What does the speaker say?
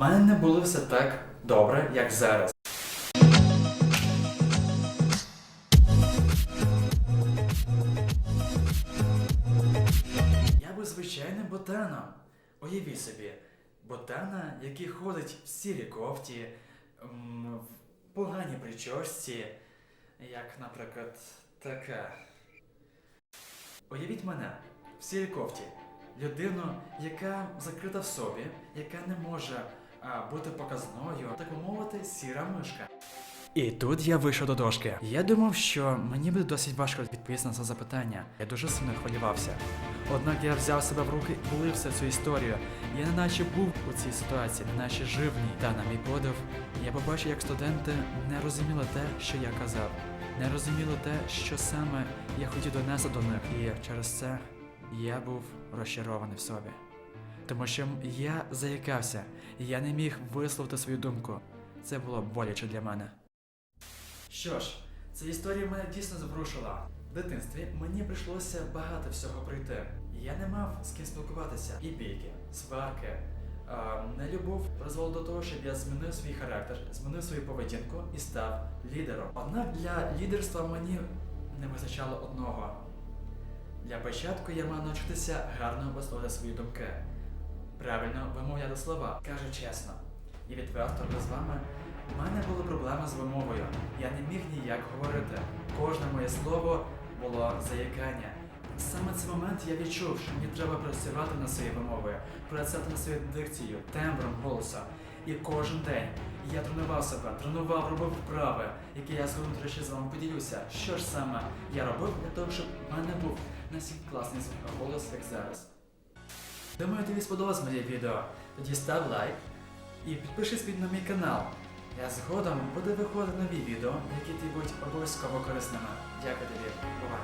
У мене не було все так добре, як зараз. Я був звичайним ботаном. Уявіть собі, ботана, який ходить в сірій кофті, в поганій прическі, як, наприклад, така. Уявіть мене в сірій кофті. Людину, яка закрита в собі, яка не може бути показною, так би мовити, сіра мишка. І тут я вийшов до дошки. Я думав, що мені буде досить важко відповісти на це запитання. Я дуже сильно хвилювався. Однак я взяв себе в руки і влився в цю історію. Я неначе був у цій ситуації, неначе жив в ній. Та на мій подив, я побачив, як студенти не розуміли те, що я казав, не розуміли те, що саме я хотів донести до них. І через це я був розчарований в собі. Тому що я заякався, я не міг висловити свою думку. Це було боляче для мене. Що ж, ця історія мене дійсно зворушила. В дитинстві мені прийшлося багато всього пройти. Я не мав з ким спілкуватися. І бійки, сварки, а, нелюбов призвело до того, щоб я змінив свій характер, змінив свою поведінку і став лідером. Однак для лідерства мені не вистачало одного. Для початку я мав навчитися гарно висловити свої думки, правильно вимовляти слова. Кажу чесно, і відверто з вами, в мене були проблеми з вимовою. Я не міг ніяк говорити. Кожне моє слово було заякання. Саме цей момент я відчув, що мені треба працювати над своєю вимовою, працювати над своєю дикцією, тембром голосу. І кожен день я тренував себе, тренував, робив вправи, які я згодом, речі, з вами поділюся. Що ж саме я робив для того, щоб в мене був настільки класний голос, як зараз. Думаю, тобі сподобалось моє відео. Тоді став лайк і підпишись під на мій канал. Я згодом буду виходити нові відео, які ти будуть обов'язково корисними. Дякую тобі. Бувай.